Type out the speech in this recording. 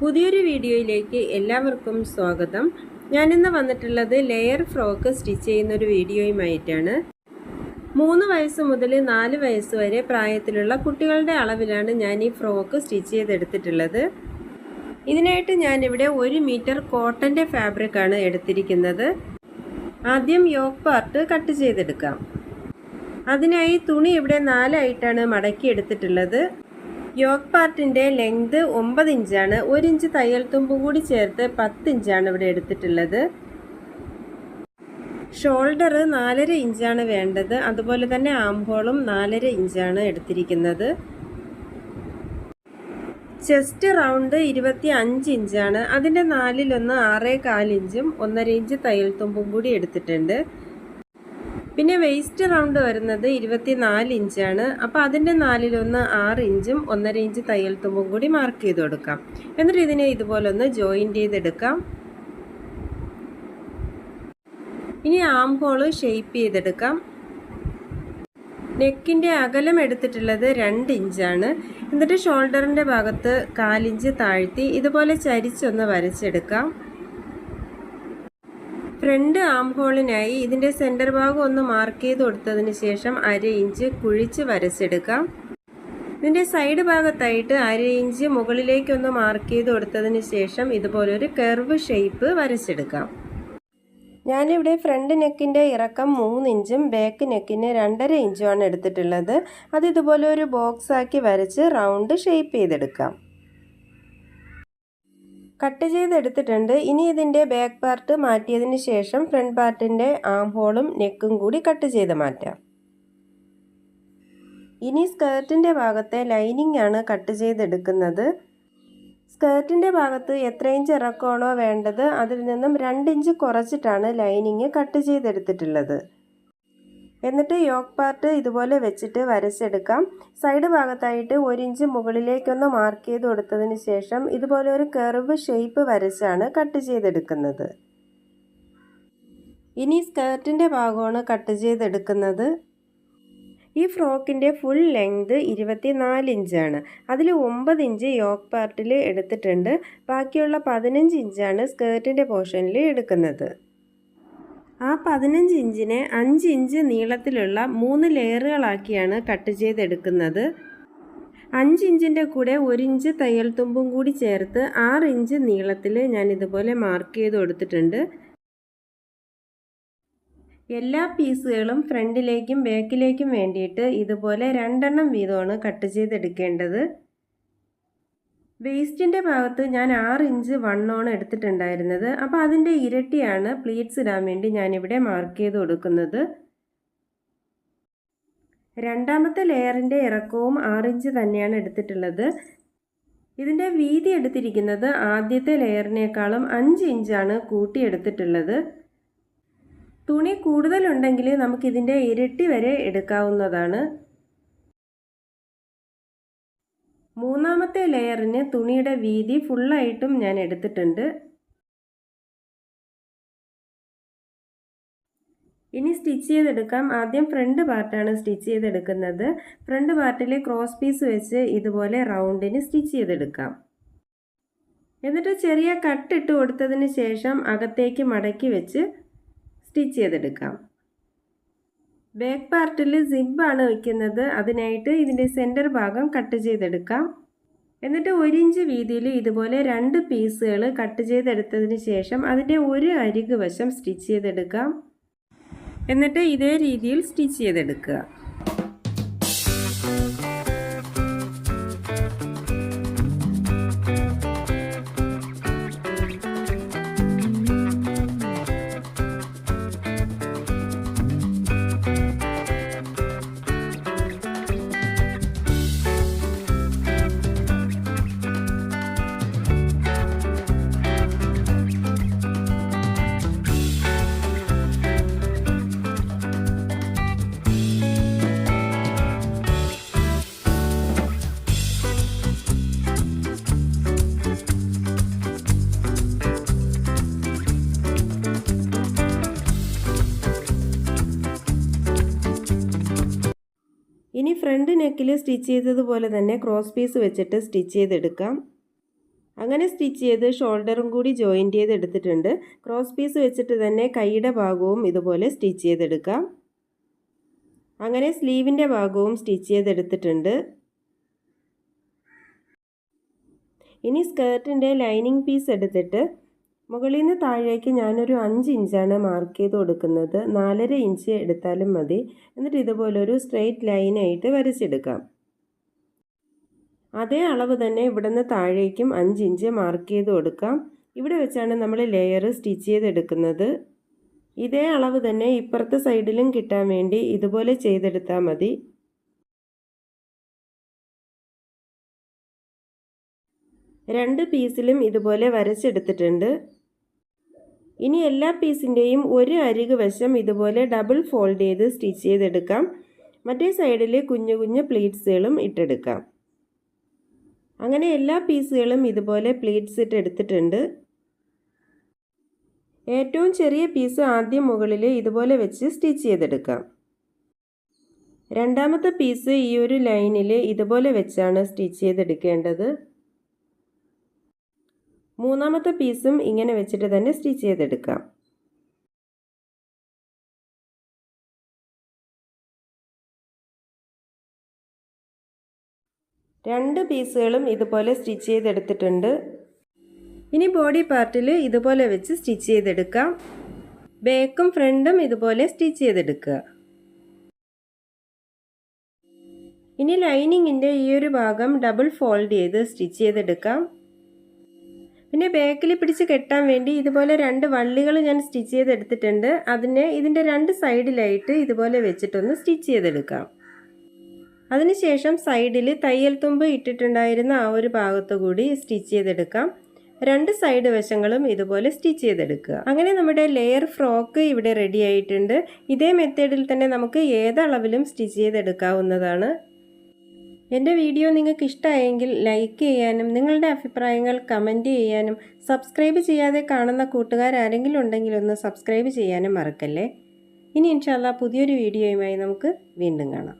പുതിയൊരു വീഡിയോയിലേക്ക് എല്ലാവർക്കും സ്വാഗതം. ഞാനിന്ന് വന്നിട്ടുള്ളത് ലെയർ ഫ്രോക്ക് സ്റ്റിച്ച് ചെയ്യുന്ന ഒരു വീഡിയോയുമായിട്ടാണ്. മൂന്ന് വയസ്സ് മുതൽ നാല് വയസ്സ് വരെ പ്രായത്തിലുള്ള കുട്ടികളുടെ അളവിലാണ് ഞാൻ ഈ ഫ്രോക്ക് സ്റ്റിച്ച് ചെയ്തെടുത്തിട്ടുള്ളത്. ഇതിനായിട്ട് ഞാനിവിടെ ഒരു മീറ്റർ കോട്ടന്റെ ഫാബ്രിക്കാണ് എടുത്തിരിക്കുന്നത്. ആദ്യം യോക്ക് പാർട്ട് കട്ട് ചെയ്തെടുക്കാം. അതിനായി തുണി ഇവിടെ നാലായിട്ടാണ് മടക്കി എടുത്തിട്ടുള്ളത് യോക്ക് പാർട്ടിന്റെ ലെങ്ത് ഒമ്പത് ഇഞ്ചാണ്. ഒരു ഇഞ്ച് തയ്യൽ തുമ്പും കൂടി ചേർത്ത് പത്ത് ഇഞ്ചാണ് ഇവിടെ എടുത്തിട്ടുള്ളത്. ഷോൾഡർ നാലര ഇഞ്ചാണ് വേണ്ടത്. അതുപോലെ തന്നെ ആംഹോളും നാലര ഇഞ്ചാണ് എടുത്തിരിക്കുന്നത്. ചെസ്റ്റ് റൗണ്ട് ഇരുപത്തി അഞ്ച് ഇഞ്ചാണ്. അതിന്റെ നാലിലൊന്ന് ആറേ കാലിഞ്ചും ഒന്നര ഇഞ്ച് തയ്യൽ തുമ്പും കൂടി എടുത്തിട്ടുണ്ട്. പിന്നെ വേസ്റ്റ് റൗണ്ട് വരുന്നത് ഇരുപത്തി നാല് ഇഞ്ചാണ് അപ്പോൾ അതിന്റെ നാലിലൊന്ന് ആറ് ഇഞ്ചും ഒന്നര ഇഞ്ച് തയ്യൽ തുമ്പും കൂടി മാർക്ക് ചെയ്ത് കൊടുക്കാം. എന്നിട്ട് ഇതിനെ ഇതുപോലെ ഒന്ന് ജോയിന്റ് ചെയ്തെടുക്കാം. ഇനി ആം ഹോൾ ഷെയ്പ്പ് ചെയ്തെടുക്കാം. നെക്കിന്റെ അകലം എടുത്തിട്ടുള്ളത് രണ്ട് ഇഞ്ചാണ് എന്നിട്ട് ഷോൾഡറിന്റെ ഭാഗത്ത് കാലിഞ്ച് താഴ്ത്തി ഇതുപോലെ ചരിച്ചൊന്ന് വരച്ചെടുക്കാം. ഫ്രണ്ട് ആം ഹോളിനായി ഇതിന്റെ സെന്റർ ഭാഗം ഒന്ന് മാർക്ക് ചെയ്ത് കൊടുത്തതിന് ശേഷം അര ഇഞ്ച് കുഴിച്ച് വരച്ചെടുക്കാം. ഇതിന്റെ സൈഡ് ഭാഗത്തായിട്ട് അര ഇഞ്ച് മുകളിലേക്കൊന്ന് മാർക്ക് ചെയ്ത് കൊടുത്തതിന് ശേഷം ഇതുപോലൊരു കർവ് ഷേപ്പ് വരച്ചെടുക്കാം. ഞാനിവിടെ ഫ്രണ്ട് നെക്കിന്റെ ഇറക്കം മൂന്ന് ഇഞ്ചും ബാക്ക് നെക്കിന് രണ്ടര ഇഞ്ചുമാണ് എടുത്തിട്ടുള്ളത്. അത് ഇതുപോലെ ഒരു ബോക്സാക്കി വരച്ച് റൗണ്ട് ഷേപ്പ് ചെയ്തെടുക്കാം. കട്ട് ചെയ്തെടുത്തിട്ടുണ്ട്. ഇനി ഇതിന്റെ ബാക്ക് പാർട്ട് മാറ്റിയതിന് ശേഷം ഫ്രണ്ട് പാർട്ടിന്റെ ആം ഹോളും നെക്കും കൂടി കട്ട് ചെയ്ത് മാറ്റാം. ഇനി സ്കേർട്ടിന്റെ ഭാഗത്തെ ലൈനിങ് ആണ് കട്ട് ചെയ്തെടുക്കുന്നത്. സ്കേർട്ടിന്റെ ഭാഗത്ത് എത്ര ഇഞ്ച് ഇറക്കമാണോ വേണ്ടത് അതിൽ നിന്നും രണ്ട് ഇഞ്ച് കുറച്ചിട്ടാണ് ലൈനിങ് കട്ട് ചെയ്തെടുത്തിട്ടുള്ളത്. എന്നിട്ട് യോക്ക് പാർട്ട് ഇതുപോലെ വെച്ചിട്ട് വരച്ചെടുക്കാം. സൈഡ് ഭാഗത്തായിട്ട് ഒരു ഇഞ്ച് മുകളിലേക്കൊന്ന് മാർക്ക് ചെയ്ത് കൊടുത്തതിന് ശേഷം ഇതുപോലെ ഒരു കർവ് ഷേപ്പ് വരച്ചാണ് കട്ട് ചെയ്തെടുക്കുന്നത്. ഇനി സ്കേർട്ടിന്റെ ഭാഗമാണ് കട്ട് ചെയ്തെടുക്കുന്നത്. ഈ ഫ്രോക്കിന്റെ ഫുൾ ലെങ്ത് ഇരുപത്തി നാല് ഇഞ്ചാണ് അതിൽ ഒമ്പത് ഇഞ്ച് യോക്ക് പാർട്ടിൽ എടുത്തിട്ടുണ്ട്. ബാക്കിയുള്ള പതിനഞ്ച് ഇഞ്ചാണ് സ്കേർട്ടിന്റെ പോർഷനിൽ എടുക്കുന്നത്. ആ പതിനഞ്ച് ഇഞ്ചിനെ അഞ്ച് ഇഞ്ച് നീളത്തിലുള്ള മൂന്ന് ലെയറുകളാക്കിയാണ് കട്ട് ചെയ്തെടുക്കുന്നത്. അഞ്ച് ഇഞ്ചിന്റെ കൂടെ ഒരു ഇഞ്ച് തയ്യൽ തുമ്പും കൂടി ചേർത്ത് ആറ് ഇഞ്ച് നീളത്തിൽ ഞാൻ ഇതുപോലെ മാർക്ക് ചെയ്ത് കൊടുത്തിട്ടുണ്ട്. എല്ലാ പീസുകളും ഫ്രണ്ടിലേക്കും ബാക്കിലേക്കും വേണ്ടിയിട്ട് ഇതുപോലെ രണ്ടെണ്ണം വീതമാണ് കട്ട് ചെയ്തെടുക്കേണ്ടത്. വേസ്റ്റിന്റെ ഭാഗത്ത് ഞാൻ ആറ് ഇഞ്ച് വണ്ണോണ് എടുത്തിട്ടുണ്ടായിരുന്നത്. അപ്പോൾ അതിന്റെ ഇരട്ടിയാണ് പ്ലീറ്റ്സ് ഇടാൻ വേണ്ടി ഞാനിവിടെ മാർക്ക് ചെയ്ത് കൊടുക്കുന്നത്. രണ്ടാമത്തെ ലെയറിന്റെ ഇറക്കവും ആറിഞ്ച് തന്നെയാണ് എടുത്തിട്ടുള്ളത്. ഇതിന്റെ വീതി എടുത്തിരിക്കുന്നത് ആദ്യത്തെ ലെയറിനേക്കാളും അഞ്ച് ഇഞ്ചാണ് കൂട്ടിയെടുത്തിട്ടുള്ളത് തുണി കൂടുതലുണ്ടെങ്കിൽ നമുക്കിതിന്റെ ഇരട്ടി വരെ എടുക്കാവുന്നതാണ്. മൂന്നാമത്തെ ലെയറിന് തുണിയുടെ വീതി ഫുള്ളായിട്ടും ഞാൻ എടുത്തിട്ടുണ്ട്. ഇനി സ്റ്റിച്ച് ചെയ്തെടുക്കാം. ആദ്യം ഫ്രണ്ട് പാർട്ടാണ് സ്റ്റിച്ച് ചെയ്തെടുക്കുന്നത്. ഫ്രണ്ട് പാർട്ടിൽ ക്രോസ് പീസ് വെച്ച് ഇതുപോലെ റൗണ്ടിന് സ്റ്റിച്ച് ചെയ്തെടുക്കാം. എന്നിട്ട് ചെറിയ കട്ടിട്ട് കൊടുത്തതിന് ശേഷം അകത്തേക്ക് മടക്കി വെച്ച് സ്റ്റിച്ച് ചെയ്തെടുക്കാം. ബാക്ക് പാർട്ടിൽ സിബാണ് വയ്ക്കുന്നത് അതിനായിട്ട് ഇതിന്റെ സെന്റർ ഭാഗം കട്ട് ചെയ്തെടുക്കാം. എന്നിട്ട് ഒരു ഇഞ്ച് വീതിയിൽ ഇതുപോലെ രണ്ട് പീസുകൾ കട്ട് ചെയ്തെടുത്തതിന് ശേഷം അതിന്റെ ഒരു അരികുവശം സ്റ്റിച്ച് ചെയ്തെടുക്കാം. എന്നിട്ട് ഇതേ രീതിയിൽ സ്റ്റിച്ച് ചെയ്തെടുക്കുക. ഇനി ഫ്രണ്ട് നെക്കിൽ സ്റ്റിച്ച് ചെയ്തതുപോലെ തന്നെ ക്രോസ് പീസ് വെച്ചിട്ട് സ്റ്റിച്ച് ചെയ്തെടുക്കാം. അങ്ങനെ സ്റ്റിച്ച് ചെയ്ത് ഷോൾഡറും കൂടി ജോയിന്റ് ചെയ്ത് എടുത്തിട്ടുണ്ട്. ക്രോസ് പീസ് വെച്ചിട്ട് തന്നെ കൈയുടെ ഭാഗവും ഇതുപോലെ സ്റ്റിച്ച് ചെയ്തെടുക്കാം. അങ്ങനെ സ്ലീവിന്റെ ഭാഗവും സ്റ്റിച്ച് ചെയ്തെടുത്തിട്ടുണ്ട്. ഇനി സ്കേർട്ടിന്റെ ലൈനിങ് പീസ് എടുത്തിട്ട് മുകളിൽ നിന്ന് താഴേക്ക് ഞാനൊരു അഞ്ച് ഇഞ്ചാണ് മാർക്ക് ചെയ്ത് കൊടുക്കുന്നത്. നാലര ഇഞ്ച് എടുത്താലും മതി. എന്നിട്ട് ഇതുപോലെ ഒരു സ്ട്രെയിറ്റ് ലൈനായിട്ട് വരച്ചെടുക്കാം. അതേ അളവ് തന്നെ ഇവിടെ നിന്ന് താഴേക്കും അഞ്ച് ഇഞ്ച് മാർക്ക് ചെയ്ത് കൊടുക്കാം. ഇവിടെ വെച്ചാണ് നമ്മൾ ലെയർ സ്റ്റിച്ച് ചെയ്തെടുക്കുന്നത്. ഇതേ അളവ് തന്നെ ഇപ്പുറത്തെ സൈഡിലും കിട്ടാൻ വേണ്ടി ഇതുപോലെ ചെയ്തെടുത്താൽ മതി. രണ്ട് പീസിലും ഇതുപോലെ വരച്ചെടുത്തിട്ടുണ്ട്. ഇനി എല്ലാ പീസിന്റെയും ഒരു അരികു വശം ഇതുപോലെ ഡബിൾ ഫോൾഡ് ചെയ്ത് സ്റ്റിച്ച് ചെയ്തെടുക്കാം. മറ്റേ സൈഡിൽ കുഞ്ഞു കുഞ്ഞു പ്ലീറ്റ്സുകളും ഇട്ടെടുക്കാം. അങ്ങനെ എല്ലാ പീസുകളും ഇതുപോലെ പ്ലീറ്റ്സ് ഇട്ട് എടുത്തിട്ടുണ്ട്. ഏറ്റവും ചെറിയ പീസ് ആദ്യം മുകളിൽ ഇതുപോലെ വെച്ച് സ്റ്റിച്ച് ചെയ്തെടുക്കാം. രണ്ടാമത്തെ പീസ് ഈ ഒരു ലൈനിൽ ഇതുപോലെ വെച്ചാണ് സ്റ്റിച്ച് ചെയ്തെടുക്കേണ്ടത്. മൂന്നാമത്തെ പീസും ഇങ്ങനെ വെച്ചിട്ട് തന്നെ സ്റ്റിച്ച് ചെയ്തെടുക്കാം രണ്ട് പീസുകളും ഇതുപോലെ സ്റ്റിച്ച് ചെയ്തെടുത്തിട്ടുണ്ട്. ഇനി ബോഡി പാർട്ടിൽ ഇതുപോലെ വെച്ച് സ്റ്റിച്ച് ചെയ്തെടുക്കാം. ബാക്കും ഫ്രണ്ടും ഇതുപോലെ സ്റ്റിച്ച് ചെയ്തെടുക്കുക. ഇനി ലൈനിങ്ങിന്റെ ഈ ഒരു ഭാഗം ഡബിൾ ഫോൾഡ് ചെയ്ത് സ്റ്റിച്ച് ചെയ്തെടുക്കാം. പിന്നെ ബാക്കിൽ പിടിച്ച് കെട്ടാൻ വേണ്ടി ഇതുപോലെ രണ്ട് വള്ളികൾ ഞാൻ സ്റ്റിച്ച് ചെയ്തെടുത്തിട്ടുണ്ട്. അതിനെ ഇതിന്റെ രണ്ട് സൈഡിലായിട്ട് ഇതുപോലെ വെച്ചിട്ടൊന്ന് സ്റ്റിച്ച് ചെയ്തെടുക്കാം. അതിനുശേഷം സൈഡിൽ തയ്യൽ തുമ്പ് ഇട്ടിട്ടുണ്ടായിരുന്ന ആ ഒരു ഭാഗത്തു കൂടി സ്റ്റിച്ച് ചെയ്തെടുക്കാം. രണ്ട് സൈഡ് വശങ്ങളും ഇതുപോലെ സ്റ്റിച്ച് ചെയ്തെടുക്കുക. അങ്ങനെ നമ്മുടെ ലെയർ ഫ്രോക്ക് ഇവിടെ റെഡി ആയിട്ടുണ്ട്. ഇതേ മെത്തേഡിൽ തന്നെ നമുക്ക് ഏതളവിലും സ്റ്റിച്ച് ചെയ്തെടുക്കാവുന്നതാണ്. എന്റെ വീഡിയോ നിങ്ങൾക്ക് ഇഷ്ടമായെങ്കിൽ ലൈക്ക് ചെയ്യാനും നിങ്ങളുടെ അഭിപ്രായങ്ങൾ കമന്റ് ചെയ്യാനും സബ്സ്ക്രൈബ് ചെയ്യാതെ കാണുന്ന കൂട്ടുകാർ ആരെങ്കിലും ഉണ്ടെങ്കിൽ ഒന്ന് സബ്സ്ക്രൈബ് ചെയ്യാനും മറക്കല്ലേ? ഇനി ഇൻഷാല്ല പുതിയൊരു വീഡിയോയുമായി നമുക്ക് വീണ്ടും കാണാം.